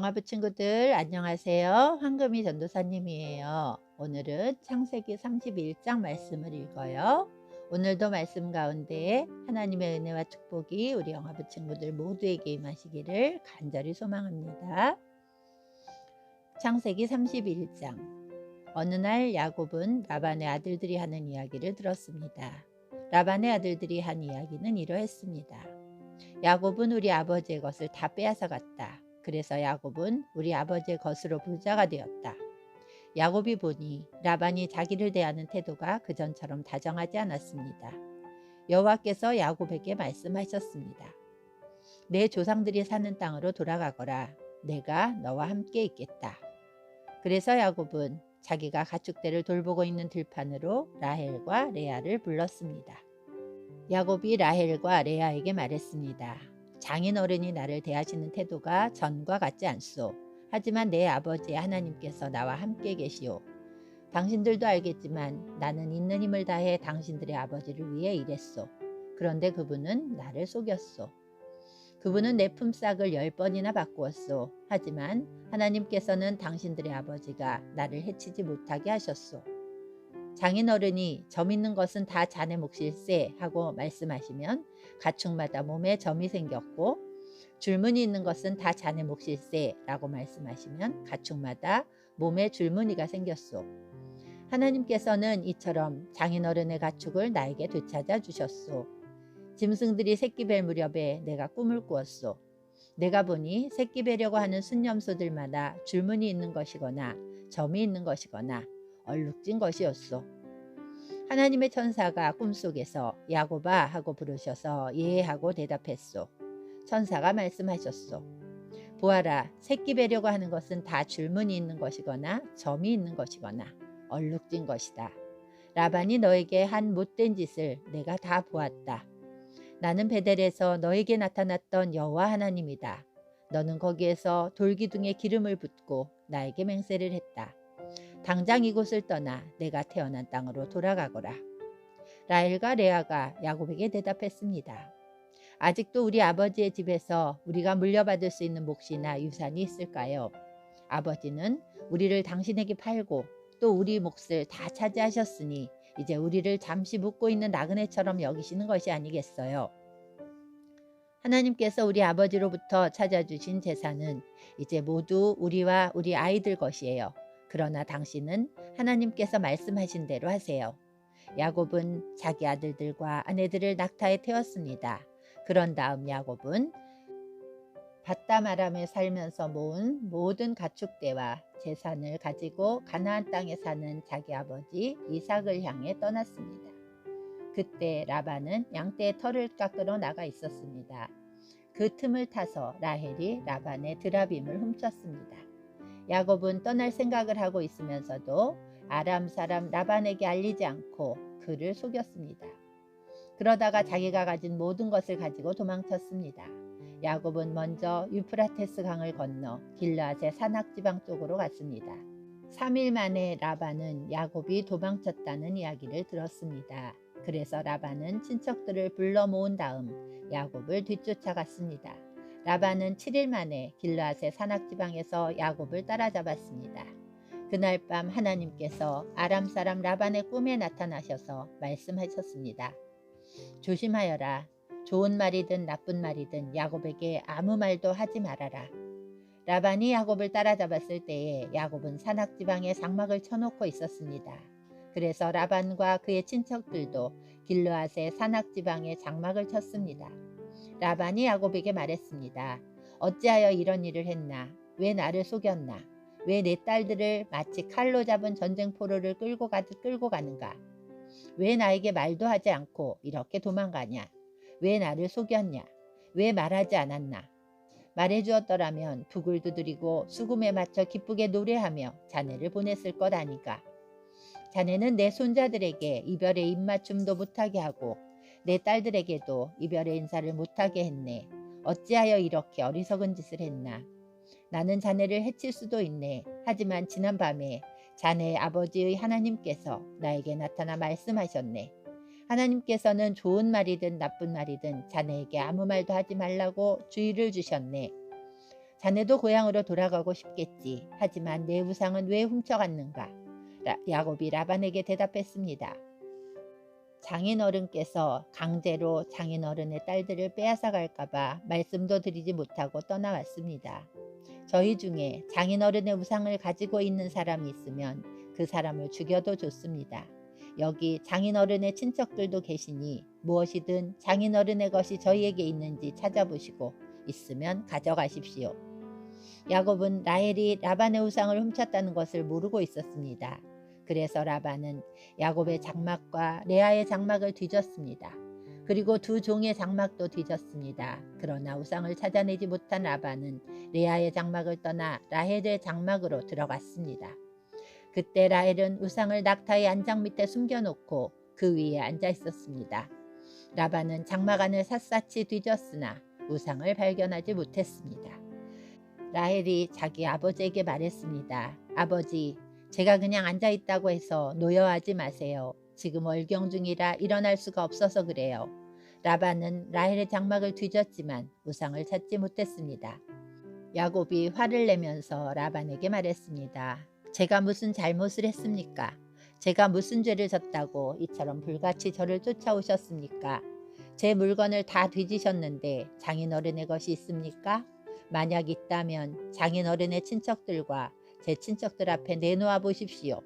영화부 친구들 안녕하세요. 황금이 전도사님이에요. 오늘은 창세기 31장 말씀을 읽어요. 오늘도 말씀 가운데 하나님의 은혜와 축복이 우리 영화부 친구들 모두에게 임하시기를 간절히 소망합니다. 창세기 31장 어느 날 야곱은 라반의 아들들이 하는 이야기를 들었습니다. 라반의 아들들이 한 이야기는 이러했습니다. 야곱은 우리 아버지의 것을 다 빼앗아 갔다. 그래서 야곱은 우리 아버지의 것으로 부자가 되었다. 야곱이 보니 라반이 자기를 대하는 태도가 그전처럼 다정하지 않았습니다. 여호와께서 야곱에게 말씀하셨습니다. 내 조상들이 사는 땅으로 돌아가거라. 내가 너와 함께 있겠다. 그래서 야곱은 자기가 가축대를 돌보고 있는 들판으로 라헬과 레아를 불렀습니다. 야곱이 라헬과 레아에게 말했습니다. 장인 어른이 나를 대하시는 태도가 전과 같지 않소. 하지만 내 아버지 하나님께서 나와 함께 계시오. 당신들도 알겠지만 나는 있는 힘을 다해 당신들의 아버지를 위해 일했소. 그런데 그분은 나를 속였소. 그분은 내 품삯을 열 번이나 바꾸었소. 하지만 하나님께서는 당신들의 아버지가 나를 해치지 못하게 하셨소. 장인어른이 점 있는 것은 다 자네 몫일세 하고 말씀하시면 가축마다 몸에 점이 생겼고 줄무늬 있는 것은 다 자네 몫일세 라고 말씀하시면 가축마다 몸에 줄무늬가 생겼소. 하나님께서는 이처럼 장인어른의 가축을 나에게 되찾아 주셨소. 짐승들이 새끼 뵐 무렵에 내가 꿈을 꾸었소. 내가 보니 새끼 베려고 하는 순념소들마다 줄무늬 있는 것이거나 점이 있는 것이거나 얼룩진 것이었소. 하나님의 천사가 꿈속에서 야고바 하고 부르셔서 예 하고 대답했소. 천사가 말씀하셨소. 보아라 새끼 베려고 하는 것은 다 줄무늬 있는 것이거나 점이 있는 것이거나 얼룩진 것이다. 라반이 너에게 한 못된 짓을 내가 다 보았다. 나는 베델에서 너에게 나타났던 여호와 하나님이다. 너는 거기에서 돌기둥에 기름을 붓고 나에게 맹세를 했다. 당장 이곳을 떠나 내가 태어난 땅으로 돌아가거라. 라헬과 레아가 야곱에게 대답했습니다. 아직도 우리 아버지의 집에서 우리가 물려받을 수 있는 몫이나 유산이 있을까요? 아버지는 우리를 당신에게 팔고 또 우리 몫을 다 차지하셨으니 이제 우리를 잠시 묵고 있는 나그네처럼 여기시는 것이 아니겠어요. 하나님께서 우리 아버지로부터 찾아주신 재산은 이제 모두 우리와 우리 아이들 것이에요. 그러나 당신은 하나님께서 말씀하신 대로 하세요. 야곱은 자기 아들들과 아내들을 낙타에 태웠습니다. 그런 다음 야곱은 바다마람에 살면서 모은 모든 가축대와 재산을 가지고 가나안 땅에 사는 자기 아버지 이삭을 향해 떠났습니다. 그때 라반은 양떼의 털을 깎으러 나가 있었습니다. 그 틈을 타서 라헬이 라반의 드라빔을 훔쳤습니다. 야곱은 떠날 생각을 하고 있으면서도 아람 사람 라반에게 알리지 않고 그를 속였습니다. 그러다가 자기가 가진 모든 것을 가지고 도망쳤습니다. 야곱은 먼저 유프라테스 강을 건너 길라앗의 산악지방 쪽으로 갔습니다. 3일 만에 라반은 야곱이 도망쳤다는 이야기를 들었습니다. 그래서 라반은 친척들을 불러 모은 다음 야곱을 뒤쫓아갔습니다. 라반은 7일 만에 길라앗의 산악지방에서 야곱을 따라잡았습니다. 그날 밤 하나님께서 아람 사람 라반의 꿈에 나타나셔서 말씀하셨습니다. 조심하여라. 좋은 말이든 나쁜 말이든 야곱에게 아무 말도 하지 말아라. 라반이 야곱을 따라잡았을 때에 야곱은 산악지방에 장막을 쳐놓고 있었습니다. 그래서 라반과 그의 친척들도 길르앗의 산악지방에 장막을 쳤습니다. 라반이 야곱에게 말했습니다. 어찌하여 이런 일을 했나? 왜 나를 속였나? 왜 내 딸들을 마치 칼로 잡은 전쟁 포로를 끌고 가듯 끌고 가는가? 왜 나에게 말도 하지 않고 이렇게 도망가냐? 왜 나를 속였냐? 왜 말하지 않았나? 말해주었더라면 북을 두드리고 수금에 맞춰 기쁘게 노래하며 자네를 보냈을 것 아니까. 자네는 내 손자들에게 이별의 입맞춤도 못하게 하고 내 딸들에게도 이별의 인사를 못하게 했네. 어찌하여 이렇게 어리석은 짓을 했나. 나는 자네를 해칠 수도 있네. 하지만 지난 밤에 자네의 아버지의 하나님께서 나에게 나타나 말씀하셨네. 하나님께서는 좋은 말이든 나쁜 말이든 자네에게 아무 말도 하지 말라고 주의를 주셨네. 자네도 고향으로 돌아가고 싶겠지. 하지만 내 우상은 왜 훔쳐갔는가? 라, 야곱이 라반에게 대답했습니다. 장인어른께서 강제로 장인어른의 딸들을 빼앗아 갈까봐 말씀도 드리지 못하고 떠나왔습니다. 저희 중에 장인어른의 우상을 가지고 있는 사람이 있으면 그 사람을 죽여도 좋습니다. 여기 장인어른의 친척들도 계시니 무엇이든 장인어른의 것이 저희에게 있는지 찾아보시고 있으면 가져가십시오. 야곱은 라헬이 라반의 우상을 훔쳤다는 것을 모르고 있었습니다. 그래서 라반은 야곱의 장막과 레아의 장막을 뒤졌습니다. 그리고 두 종의 장막도 뒤졌습니다. 그러나 우상을 찾아내지 못한 라반은 레아의 장막을 떠나 라헬의 장막으로 들어갔습니다. 그때 라헬은 우상을 낙타의 안장 밑에 숨겨놓고 그 위에 앉아 있었습니다. 라반은 장막 안을 샅샅이 뒤졌으나 우상을 발견하지 못했습니다. 라헬이 자기 아버지에게 말했습니다. 아버지, 제가 그냥 앉아 있다고 해서 노여하지 마세요. 지금 월경 중이라 일어날 수가 없어서 그래요. 라반은 라헬의 장막을 뒤졌지만 우상을 찾지 못했습니다. 야곱이 화를 내면서 라반에게 말했습니다. 제가 무슨 잘못을 했습니까? 제가 무슨 죄를 졌다고 이처럼 불같이 저를 쫓아오셨습니까? 제 물건을 다 뒤지셨는데 장인어른의 것이 있습니까? 만약 있다면 장인어른의 친척들과 제 친척들 앞에 내놓아 보십시오.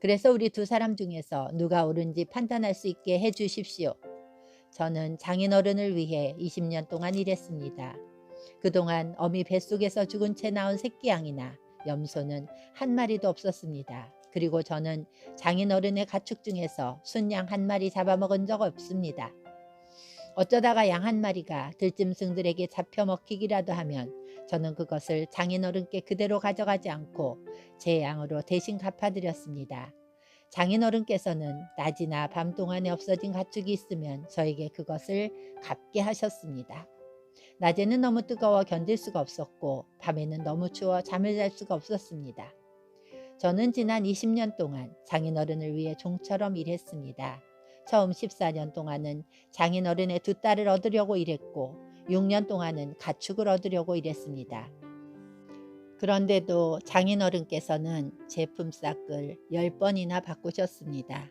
그래서 우리 두 사람 중에서 누가 옳은지 판단할 수 있게 해 주십시오. 저는 장인어른을 위해 20년 동안 일했습니다. 그동안 어미 뱃속에서 죽은 채 나온 새끼 양이나 염소는 한 마리도 없었습니다. 그리고 저는 장인어른의 가축 중에서 순양 한 마리 잡아먹은 적 없습니다. 어쩌다가 양 한 마리가 들짐승들에게 잡혀 먹히기라도 하면 저는 그것을 장인어른께 그대로 가져가지 않고 제 양으로 대신 갚아드렸습니다. 장인어른께서는 낮이나 밤 동안에 없어진 가축이 있으면 저에게 그것을 갚게 하셨습니다. 낮에는 너무 뜨거워 견딜 수가 없었고 밤에는 너무 추워 잠을 잘 수가 없었습니다. 저는 지난 20년 동안 장인어른을 위해 종처럼 일했습니다. 처음 14년 동안은 장인어른의 두 딸을 얻으려고 일했고 6년 동안은 가축을 얻으려고 일했습니다. 그런데도 장인어른께서는 제 품삯을 10번이나 바꾸셨습니다.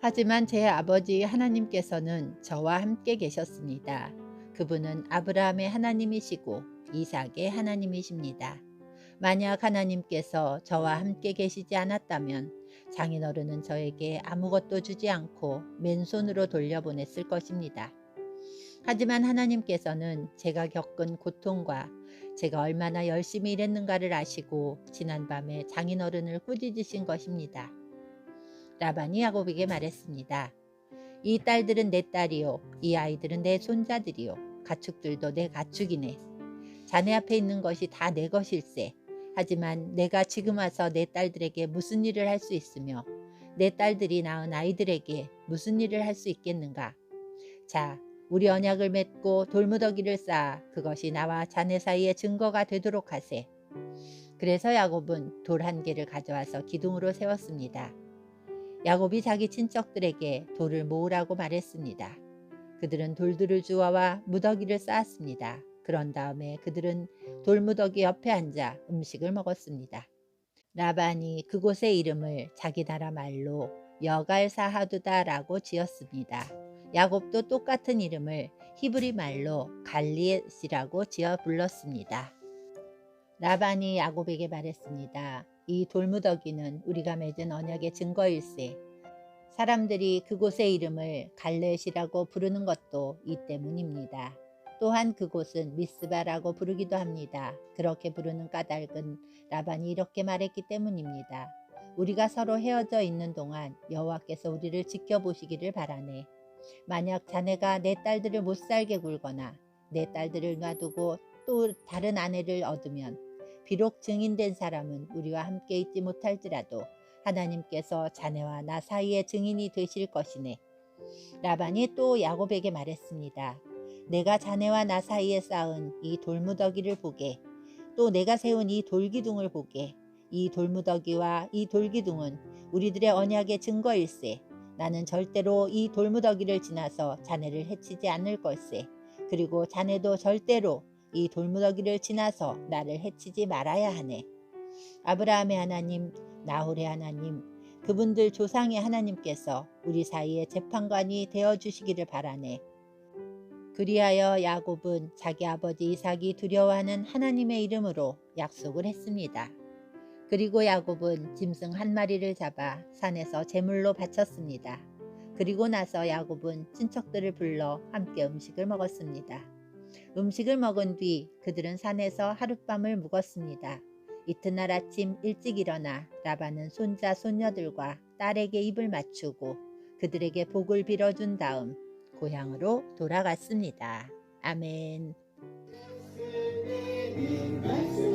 하지만 제 아버지 하나님께서는 저와 함께 계셨습니다. 그분은 아브라함의 하나님이시고 이삭의 하나님이십니다. 만약 하나님께서 저와 함께 계시지 않았다면 장인어른은 저에게 아무것도 주지 않고 맨손으로 돌려보냈을 것입니다. 하지만 하나님께서는 제가 겪은 고통과 제가 얼마나 열심히 일했는가를 아시고 지난밤에 장인어른을 꾸짖으신 것입니다. 라반이 야곱에게 말했습니다. 이 딸들은 내 딸이요. 이 아이들은 내 손자들이요. 가축들도 내 가축이네. 자네 앞에 있는 것이 다 내 것일세. 하지만 내가 지금 와서 내 딸들에게 무슨 일을 할 수 있으며 내 딸들이 낳은 아이들에게 무슨 일을 할 수 있겠는가? 자, 우리 언약을 맺고 돌무더기를 쌓아 그것이 나와 자네 사이의 증거가 되도록 하세. 그래서 야곱은 돌 한 개를 가져와서 기둥으로 세웠습니다. 야곱이 자기 친척들에게 돌을 모으라고 말했습니다. 그들은 돌들을 주워와 무더기를 쌓았습니다. 그런 다음에 그들은 돌무더기 옆에 앉아 음식을 먹었습니다. 라반이 그곳의 이름을 자기 나라 말로 여갈사하두다라고 지었습니다. 야곱도 똑같은 이름을 히브리 말로 갈리엣이라고 지어 불렀습니다. 라반이 야곱에게 말했습니다. 이 돌무더기는 우리가 맺은 언약의 증거일세. 사람들이 그곳의 이름을 갈렛이라고 부르는 것도 이 때문입니다. 또한 그곳은 미스바라고 부르기도 합니다. 그렇게 부르는 까닭은 라반이 이렇게 말했기 때문입니다. 우리가 서로 헤어져 있는 동안 여호와께서 우리를 지켜보시기를 바라네. 만약 자네가 내 딸들을 못 살게 굴거나 내 딸들을 놔두고 또 다른 아내를 얻으면 비록 증인된 사람은 우리와 함께 있지 못할지라도 하나님께서 자네와 나 사이의 증인이 되실 것이네. 라반이 또 야곱에게 말했습니다. 내가 자네와 나 사이에 쌓은 이 돌무더기를 보게 또 내가 세운 이 돌기둥을 보게 이 돌무더기와 이 돌기둥은 우리들의 언약의 증거일세. 나는 절대로 이 돌무더기를 지나서 자네를 해치지 않을 걸세. 그리고 자네도 절대로 이 돌무더기를 지나서 나를 해치지 말아야 하네. 아브라함의 하나님, 나홀의 하나님, 그분들 조상의 하나님께서 우리 사이에 재판관이 되어 주시기를 바라네. 그리하여 야곱은 자기 아버지 이삭이 두려워하는 하나님의 이름으로 약속을 했습니다. 그리고 야곱은 짐승 한 마리를 잡아 산에서 제물로 바쳤습니다. 그리고 나서 야곱은 친척들을 불러 함께 음식을 먹었습니다. 음식을 먹은 뒤 그들은 산에서 하룻밤을 묵었습니다. 이튿날 아침 일찍 일어나 라반은 손자 손녀들과 딸에게 입을 맞추고 그들에게 복을 빌어준 다음 고향으로 돌아갔습니다. 아멘. 말씀